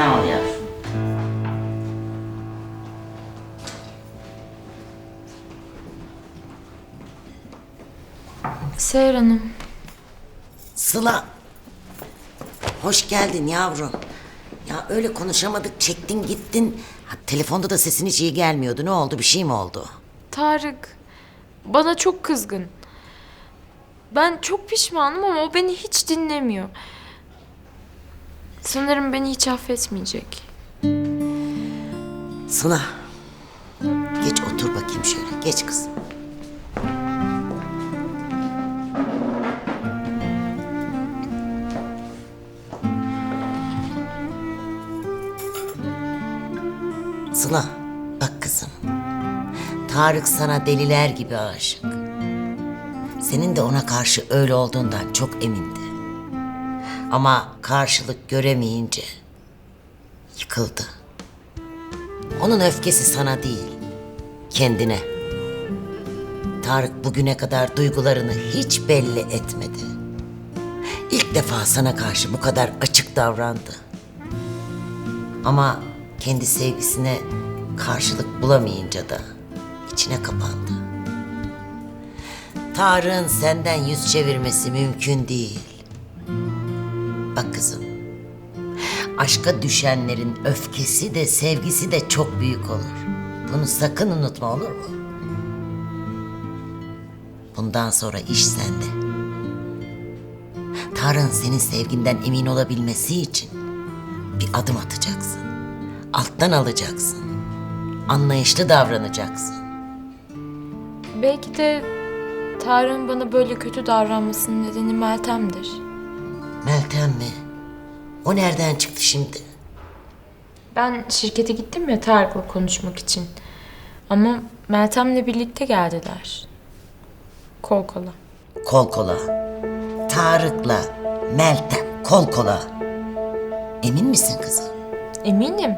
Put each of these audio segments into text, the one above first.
Sağ ol yavrum. Seher Hanım, Sıla. Hoş geldin yavrum. Ya öyle konuşamadık çektin gittin. Ha, telefonda da sesin hiç iyi gelmiyordu. Ne oldu bir şey mi oldu? Tarık bana çok kızgın. Ben çok pişmanım ama o beni hiç dinlemiyor. Sanırım beni hiç affetmeyecek. Sıla. Geç otur bakayım şöyle. Geç kızım. Sıla, bak kızım. Tarık sana deliler gibi aşık. Senin de ona karşı öyle olduğundan çok emindi. Ama karşılık göremeyince yıkıldı. Onun öfkesi sana değil, kendine. Tarık bugüne kadar duygularını hiç belli etmedi. İlk defa sana karşı bu kadar açık davrandı. Ama kendi sevgisine karşılık bulamayınca da içine kapandı. Tarık'ın senden yüz çevirmesi mümkün değil. Bak kızım, Aşka düşenlerin öfkesi de sevgisi de çok büyük olur. Bunu sakın unutma olur mu? Bundan sonra iş sende. Tarık'ın senin sevginden emin olabilmesi için bir adım atacaksın. Alttan alacaksın. Anlayışlı davranacaksın. Belki de Tarık'ın bana böyle kötü davranmasının nedeni Meltem'dir. Meltem mi? O nereden çıktı şimdi? Ben şirkete gittim ya Tarık'la konuşmak için. Ama Meltem'le birlikte geldiler. Kol kola. Kol kola. Tarık'la Meltem kol kola. Emin misin kızım? Eminim.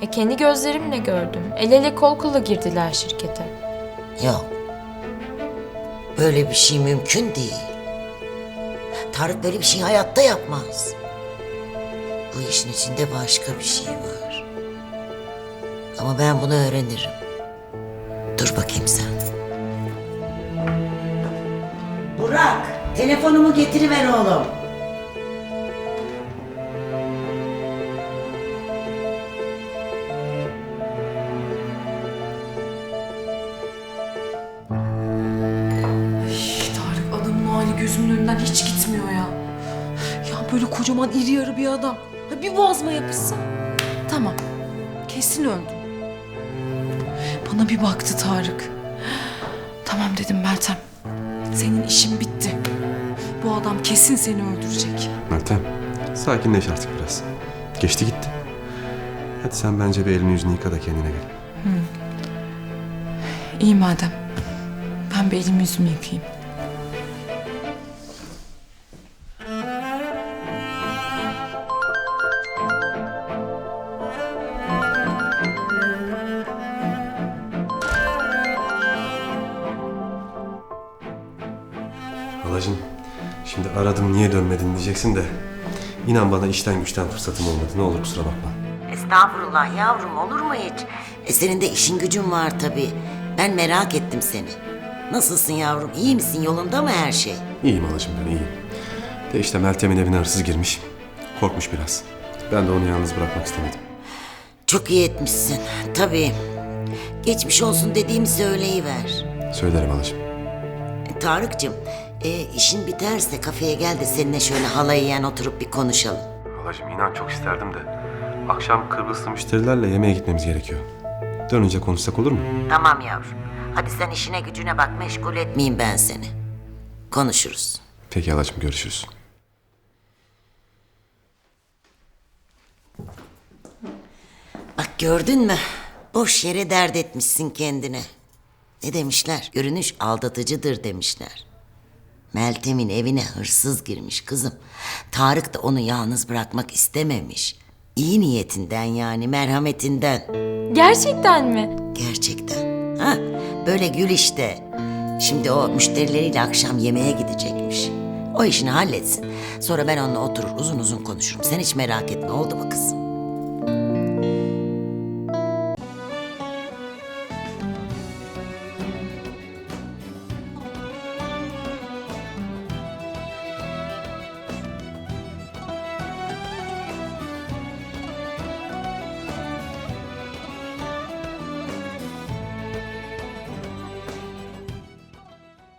E, kendi gözlerimle gördüm. El ele kol kola girdiler şirkete. Yok. Böyle bir şey mümkün değil. Tarık böyle bir şey hayatta yapmaz. Bu işin içinde başka bir şey var. Ama ben bunu öğrenirim. Dur bakayım sen. Burak, telefonumu getiriver oğlum. Gözümün önünden hiç gitmiyor ya. Ya böyle kocaman iri yarı bir adam. Ha bir boğazıma yapışsa. Tamam. Kesin öldüm. Bana bir baktı Tarık. Tamam dedim Meltem. Senin işin bitti. Bu adam kesin seni öldürecek. Meltem, sakinleş artık biraz. Geçti gitti. Hadi sen bence bir elini yüzünü yıka da kendine gel. İyi madem. Ben bir elimi yüzümü yıkayayım. Halacığım, şimdi aradım niye dönmedin diyeceksin de... ...inan bana işten güçten fırsatım olmadı. Ne olur kusura bakma. Estağfurullah yavrum olur mu hiç? E senin de işin gücün var tabii. Ben merak ettim seni. Nasılsın yavrum? İyi misin? Yolunda mı her şey? İyiyim halacığım ben iyiyim. De işte Meltem'in evine hırsız girmiş. Korkmuş biraz. Ben de onu yalnız bırakmak istemedim. Çok iyi etmişsin. Tabii. Geçmiş olsun dediğimi söyleyiver. Söylerim halacığım. E, Tarık'cığım, e, işin biterse kafeye gel de seninle şöyle halay yiyen oturup bir konuşalım. Halacığım inan çok isterdim de... ...akşam Kıbrıslı müşterilerle yemeğe gitmemiz gerekiyor. Dönünce konuşsak olur mu? Tamam yavrum. Hadi sen işine gücüne bak meşgul etmeyeyim ben seni. Konuşuruz. Peki halacığım görüşürüz. Bak gördün mü? Boş yere dert etmişsin kendine. Ne demişler? Görünüş aldatıcıdır demişler. Meltem'in evine hırsız girmiş kızım. Tarık da onu yalnız bırakmak istememiş. İyi niyetinden yani merhametinden. Gerçekten mi? Gerçekten. Ha, böyle gül işte. Şimdi o müşterileriyle akşam yemeğe gidecekmiş. O işini halletsin. Sonra ben onunla oturur uzun uzun konuşurum. Sen hiç merak etme oldu mu kızım?